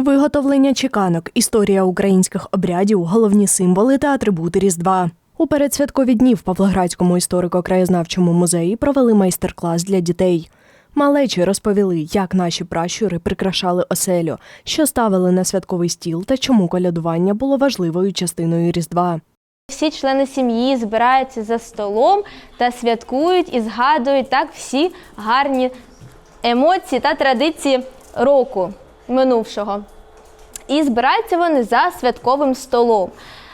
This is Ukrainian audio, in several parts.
Виготовлення чеканок, історія українських обрядів, головні символи та атрибути Різдва. У передсвяткові дні в Павлоградському історико-краєзнавчому музеї провели майстер-клас для дітей. Малечі розповіли, як наші пращури прикрашали оселю, що ставили на святковий стіл та чому колядування було важливою частиною Різдва. Всі члени сім'ї збираються за столом та святкують і згадують так всі гарні емоції та традиції року минувшого. І збираються вони за святковим столом.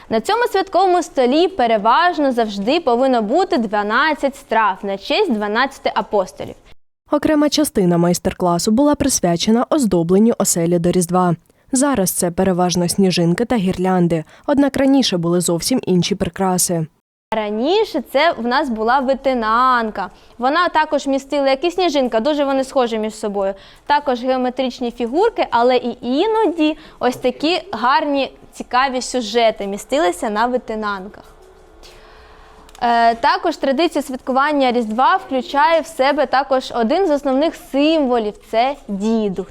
На цьому святковому столі переважно завжди повинно бути 12 страв на честь 12 апостолів. Окрема частина майстер-класу була присвячена оздобленню оселі до Різдва. Зараз це переважно сніжинки та гірлянди, однак раніше були зовсім інші прикраси. Раніше це в нас була витинанка. Вона також містила, як і сніжинка, дуже вони схожі між собою. Також геометричні фігурки, але і іноді ось такі гарні цікаві сюжети містилися на витинанках. Е, також традиція святкування Різдва включає в себе також один з основних символів це дідух.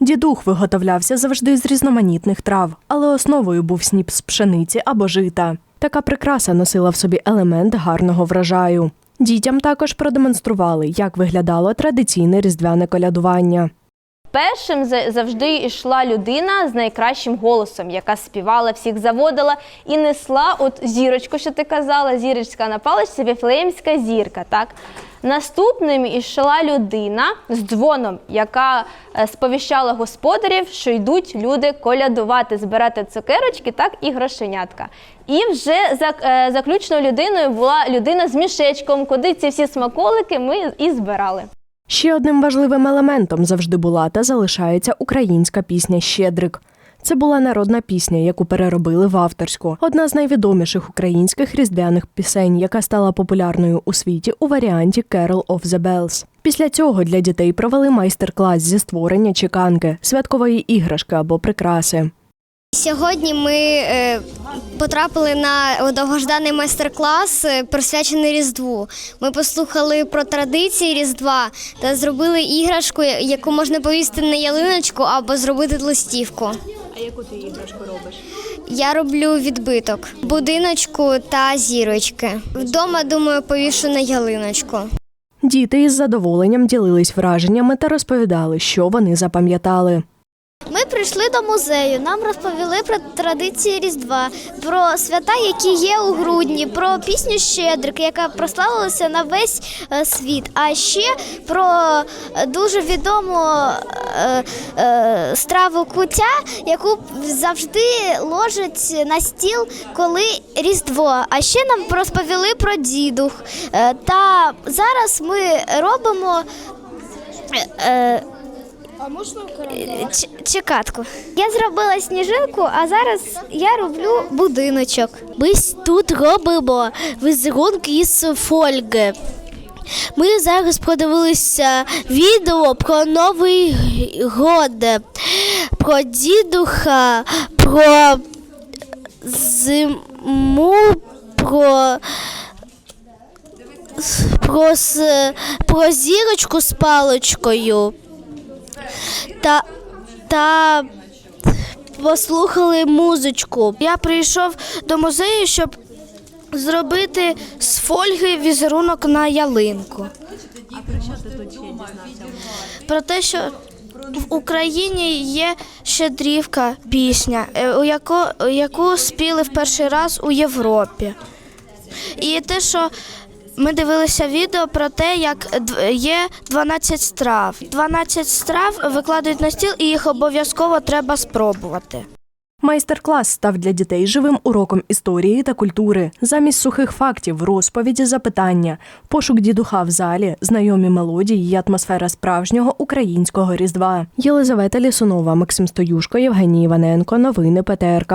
Дідух виготовлявся завжди з різноманітних трав, але основою був сніп з пшениці або жита. Така прикраса носила в собі елемент гарного врожаю. Дітям також продемонстрували, як виглядало традиційне різдвяне колядування. Першим завжди йшла людина з найкращим голосом, яка співала, всіх заводила і несла от зірочку, що ти казала, зірочка на паличці, віфлеємська зірка. Так? Наступним йшла людина з дзвоном, яка е, сповіщала господарів, що йдуть люди колядувати, збирати цукерочки, так і грошенятка. І вже е, заключною людиною була людина з мішечком, куди ці всі смаколики ми і збирали. Ще одним важливим елементом завжди була та залишається українська пісня Щедрик. Це була народна пісня, яку переробили в авторську. Одна з найвідоміших українських різдвяних пісень, яка стала популярною у світі у варіанті Carol of the Bells. Після цього для дітей провели майстер-клас зі створення чеканки, святкової іграшки або прикраси. Сьогодні ми е, потрапили на довгожданий майстер-клас, е, присвячений Різдву. Ми послухали про традиції Різдва та зробили іграшку, яку можна повісити на ялиночку або зробити листівку. А яку ти іграшку робиш? Я роблю відбиток, будиночку та зірочки. Вдома, думаю, повішу на ялиночку. Діти із задоволенням ділились враженнями та розповідали, що вони запам'ятали. Ми прийшли до музею. Нам розповіли про традиції Різдва, про свята, які є у грудні, про пісню Щедрик, яка прославилася на весь е, світ. А ще про е, дуже відому е, е, страву куття, яку завжди ложать на стіл, коли Різдво. А ще нам розповіли про дідух. Е, та зараз ми робимо. е, е, Ч- чекатку. Я зробила сніжинку, а зараз я роблю будиночок. Ми тут робимо візерунки із фольги. Ми зараз подивилися відео про Новий год, про дідуха, про зиму, про, про, про зірочку з паличкою та, та послухали музичку. Я прийшов до музею, щоб зробити з фольги візерунок на ялинку. Про те, що в Україні є щедрівка пісня, е, у яку, яку спіли в перший раз у Європі. І те, що ми дивилися відео про те, як є 12 страв. 12 страв викладають на стіл, і їх обов'язково треба спробувати. Майстер-клас став для дітей живим уроком історії та культури. Замість сухих фактів, розповіді, запитання, пошук дідуха в залі, знайомі мелодії і атмосфера справжнього українського різдва. Єлизавета Лісунова, Максим Стоюшко, Євгеній Іваненко. Новини ПТРК.